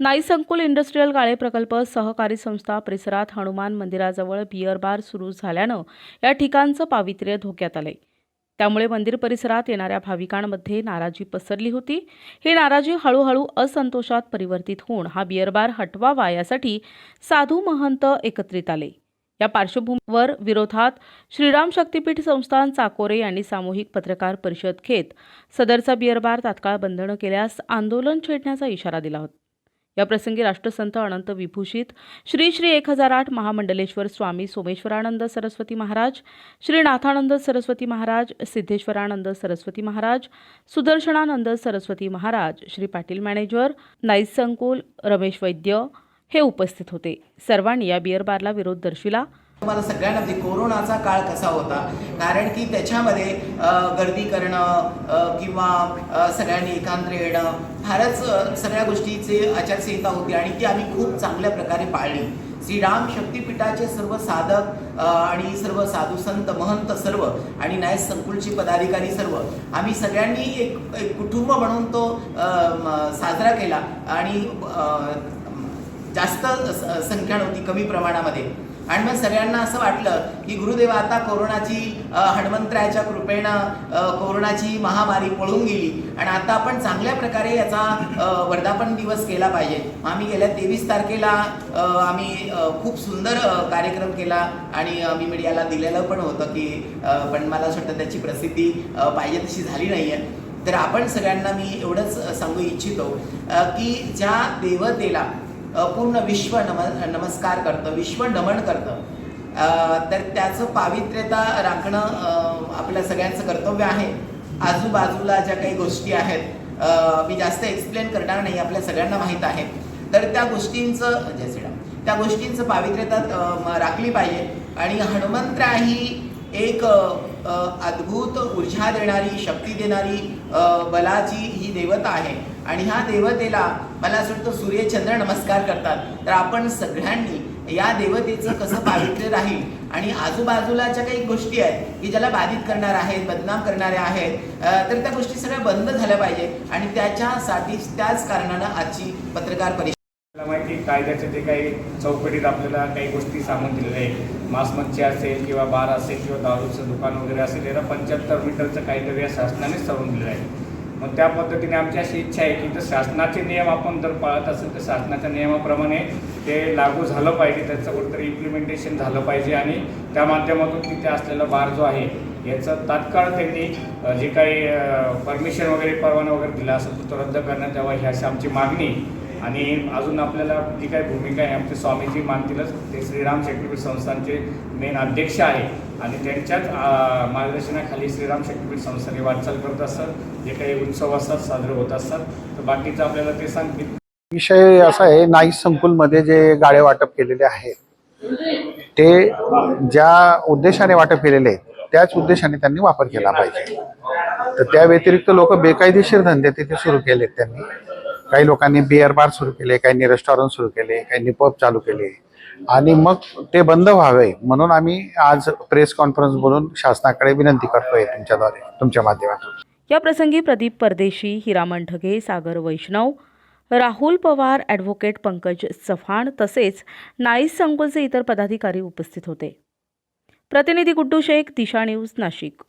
नाई संकुल इंडस्ट्रीयल गाळे प्रकल्प सहकारी संस्था परिसरात हनुमान मंदिराजवळ बियर बार सुरू झाल्यानं या ठिकाणचं पावित्र्य धोक्यात आलंय. त्यामुळे मंदिर परिसरात येणाऱ्या भाविकांमध्ये नाराजी पसरली होती. ही नाराजी हळूहळू असंतोषात परिवर्तित होऊन हा बियर बार हटवावा यासाठी साधू महंत एकत्रित आले. या पार्श्वभूमीवर विरोधात श्रीराम शक्तीपीठ संस्थान चाकोरे यांनी सामूहिक पत्रकार परिषद घेत सदरचा बियर बार तात्काळ बंधनं केल्यास आंदोलन छेडण्याचा इशारा दिला होता. या प्रसंगी राष्ट्रसंत अनंत विभूषित श्री श्री एक हजार आठ महामंडलेश्वर स्वामी सोमेश्वरानंद सरस्वती महाराज श्री नाथानंद सरस्वती महाराज सिद्धेश्वरानंद सरस्वती महाराज सुदर्शनानंद सरस्वती महाराज श्री पाटील मॅनेजर नाईस संकुल रमेश वैद्य हे उपस्थित होते. सर्वांनी या बिअर बारला विरोध दर्शविला. तुम्हाला सगळ्यांना माहिती कोरोनाचा काळ कसा होता? कारण की त्याच्यामध्ये गर्दी करणं किंवा सगळ्यांनी एकांत येणं फारच सगळ्या गोष्टीचे आचारसंहिता होती आणि ती आम्ही खूप चांगल्या प्रकारे पाळली. श्रीराम शक्तीपीठाचे सर्व साधक आणि सर्व साधू संत महंत सर्व आणि न्याय संकुलचे पदाधिकारी सर्व आम्ही सगळ्यांनी एक एक कुटुंब म्हणून तो साजरा केला आणि जास्त संख्या नव्हती कमी प्रमाणामध्ये. आणि मग सगळ्यांना असं वाटलं की गुरुदेव आता कोरोनाची हनुमंतरायाच्या कृपेनं कोरोनाची महामारी पळून गेली. आणि आता आपण चांगल्या प्रकारे याचा वर्धापन दिवस केला पाहिजे. आम्ही गेल्या तेवीस तारखेला आम्ही खूप सुंदर कार्यक्रम केला. आणि आम्ही मीडियाला दिलेलं पण होतं की पण मला असं वाटतं त्याची प्रसिद्धी पाहिजे तशी झाली नाही आहे तर आपण सगळ्यांना मी एवढंच सांगू इच्छितो की ज्या देवतेला पूर्ण विश्व नम नमस्कार करतं विश्व नमन करतं. तर त्याचं पावित्र्यता राखणं आपल्या सगळ्यांचं कर्तव्य आहे. आजूबाजूला ज्या काही गोष्टी आहेत मी जास्त एक्सप्लेन करणार नाही आपल्या सगळ्यांना माहीत आहे. तर त्या गोष्टींचं जय श्रीराम त्या गोष्टींचं पावित्र्यता राखली पाहिजे. आणि हनुमंत्रा ही एक अद्भुत ऊर्जा देणारी शक्ती देणारी बलाची ही देवता आहे. आणि ह्या देवतेला मला असं वाटतं सूर्यचंद्र नमस्कार करतात. तर आपण सगळ्यांनी या देवतेचं कसं पावित्र्य राहील? आणि आजूबाजूला ज्या काही गोष्टी आहेत की ज्याला बाधित करणार आहेत बदनाम करणाऱ्या आहेत तर त्या गोष्टी सगळ्या बंद झाल्या पाहिजे. आणि त्याच्यासाठी त्याच कारणानं आजची पत्रकार परिषद आपल्याला माहिती कायद्याचे जे काही चौकटीत आपल्याला काही गोष्टी सांगून दिलेल्या आहेत. मांसमच्छी असेल किंवा बार असेल किंवा दारूचं दुकान वगैरे असेल याला पंच्याहत्तर मीटरचं काहीतरी या शासनाने सांगून दिलेलं आहे. मग त्या पद्धतीने आमची अशी इच्छा आहे की जर शासनाचे नियम आपण जर पाळत असेल तर शासनाच्या नियमाप्रमाणे ते लागू झालं पाहिजे त्याचं कुठंतरी इम्प्लिमेंटेशन झालं पाहिजे आणि त्या माध्यमातून तिथे असलेला बार जो आहे याचं तात्काळ त्यांनी जे काही परमिशन वगैरे परवाना वगैरे दिला असेल तो रद्द करण्यात यावा ही अशी आमची मागणी आणि अजून आपल्याला जी काही भूमिका आहे आमचे स्वामीजी मानतीलच ते श्रीराम शक्तीपीठ संस्थांचे मेन अध्यक्ष आहे. आणि त्यांच्याच मार्गदर्शनाखाली श्रीराम शक्तीपीठ संस्थाने वाटचाल करत असतात जे काही उत्सव असतात साजरे होत असतात. तर बाकीचं आपल्याला ते सांगतील. विषय असा आहे नाईक संकुलमध्ये जे गाळे वाटप केलेले आहेत ते ज्या उद्देशाने वाटप केलेले आहेत त्याच उद्देशाने त्यांनी वापर केला पाहिजे. तर त्या व्यतिरिक्त लोक बेकायदेशीर धंदे तिथे सुरू केलेत त्यांनी. काही लोकांनी बिअर बार सुरू केले काहींनी रेस्टॉरंट सुरू केले काहींनी पब चालू केले. आणि मग ते बंद व्हावे म्हणून आम्ही आज प्रेस कॉन्फरन्स बोलून शासनाकडे विनंती करतोय तुमच्याद्वारे तुमच्या माध्यमातून. या प्रसंगी प्रदीप परदेशी हिरामण ढगे सागर वैष्णव राहुल पवार ॲडव्होकेट पंकज चव्हाण तसेच नाईस संकुलचे इतर पदाधिकारी उपस्थित होते. प्रतिनिधी गुड्डू शेख दिशा न्यूज नाशिक.